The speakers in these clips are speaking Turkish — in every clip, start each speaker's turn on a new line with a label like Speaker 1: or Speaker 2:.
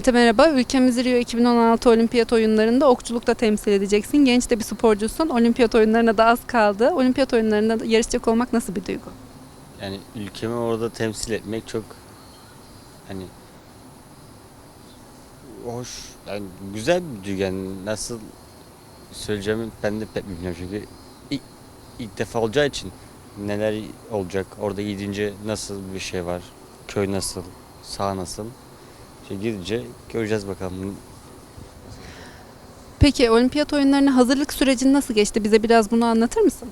Speaker 1: Mete merhaba. Ülkemizi Rio 2016 Olimpiyat oyunlarında okçulukta temsil edeceksin. Genç de bir sporcusun. Olimpiyat oyunlarına da az kaldı. Olimpiyat oyunlarında yarışacak olmak nasıl bir duygu?
Speaker 2: Yani ülkemi orada temsil etmek çok hani hoş yani güzel bir duygu yani nasıl söyleyeceğimi ben de pek bilmiyorum çünkü ilk, ilk defa olacağı için neler olacak orada gidince nasıl bir şey var köy nasıl sağ nasıl şey gidince göreceğiz bakalım
Speaker 1: Peki olimpiyat oyunlarına hazırlık sürecin nasıl geçti? Bize biraz bunu anlatır mısın?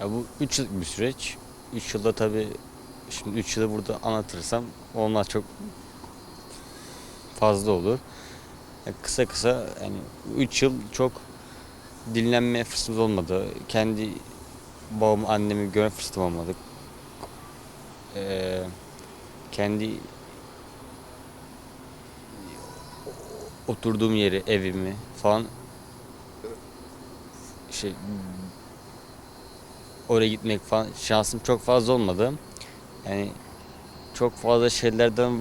Speaker 2: Ya bu 3 yıllık bir süreç. 3 yılda tabii şimdi 3 yılı burada anlatırsam onlar çok fazla olur. Ya kısa kısa yani 3 yıl çok dinlenme fırsatımız olmadı. Kendi babamı, annemi görme fırsatım olmadı. Ee, kendi oturduğum yeri, evimi falan şey oraya gitmek falan şansım çok fazla olmadı. Yani çok fazla şeylerden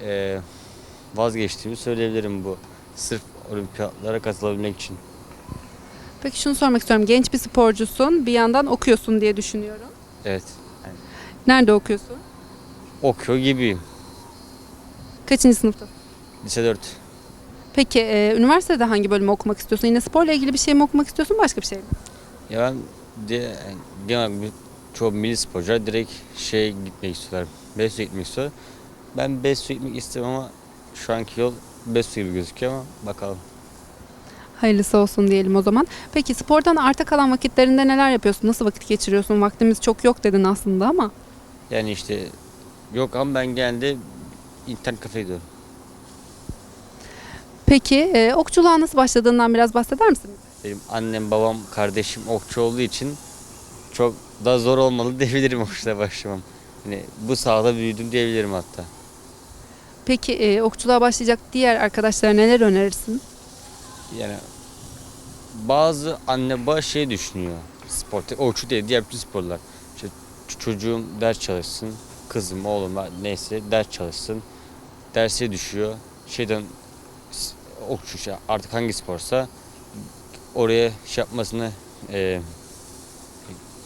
Speaker 2: eee vazgeçtiğimi söyleyebilirim bu. Sırf olimpiyatlara katılabilmek için.
Speaker 1: Peki şunu sormak istiyorum. Genç bir sporcusun. Bir yandan okuyorsun diye düşünüyorum.
Speaker 2: Evet.
Speaker 1: Nerede okuyorsun?
Speaker 2: Okuyor gibiyim.
Speaker 1: Kaçıncı sınıfta?
Speaker 2: Lise 4.
Speaker 1: Peki e, üniversitede hangi bölümü okumak istiyorsun? Yine sporla ilgili bir şey mi okumak istiyorsun? Başka bir şey mi?
Speaker 2: Ya ben de, genel bir- çoğu milli sporcular direkt şeye gitmek istiyorlar. Besyo'ya gitmek istiyor. Ben Besyo'ya gitmek istiyorum ama şu anki yol Besyo gibi gözüküyor ama bakalım.
Speaker 1: Hayırlısı olsun diyelim o zaman. Peki spordan arta kalan vakitlerinde neler yapıyorsun? Nasıl vakit geçiriyorsun? Vaktimiz çok yok dedin aslında ama.
Speaker 2: Yani işte yok ama ben genelde internet kafeye gidiyorum.
Speaker 1: Peki e, okçuluğa nasıl başladığından biraz bahseder misin?
Speaker 2: Benim annem, babam, kardeşim okçu olduğu için çok da zor olmalı diyebilirim okçuya başlamam. Yani bu sahada büyüdüm diyebilirim hatta.
Speaker 1: Peki e, okçuluğa başlayacak diğer arkadaşlara neler önerirsin?
Speaker 2: Yani bazı anne baba şey düşünüyor. Spor, okçu değil diğer bütün sporlar. İşte çocuğum ders çalışsın, kızım, oğlum neyse ders çalışsın. Derse düşüyor. Şeyden okçu artık hangi sporsa oraya şey yapmasını e,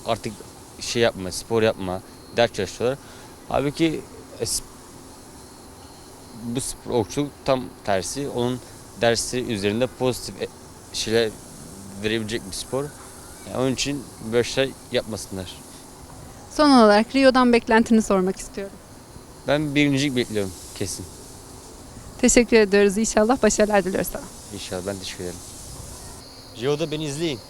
Speaker 2: artık şey yapma, spor yapma, ders çalışıyorlar. Halbuki e, bu spor okçuluk tam tersi. Onun dersleri üzerinde pozitif e- şeyler verebilecek bir spor. Yani onun için böyle şeyler yapmasınlar.
Speaker 1: Son olarak Rio'dan beklentini sormak istiyorum.
Speaker 2: Ben birincilik bekliyorum kesin.
Speaker 1: Teşekkür ediyoruz. İnşallah başarılar diliyoruz sana.
Speaker 2: İnşallah ben teşekkür ederim. Rio'da beni izleyin.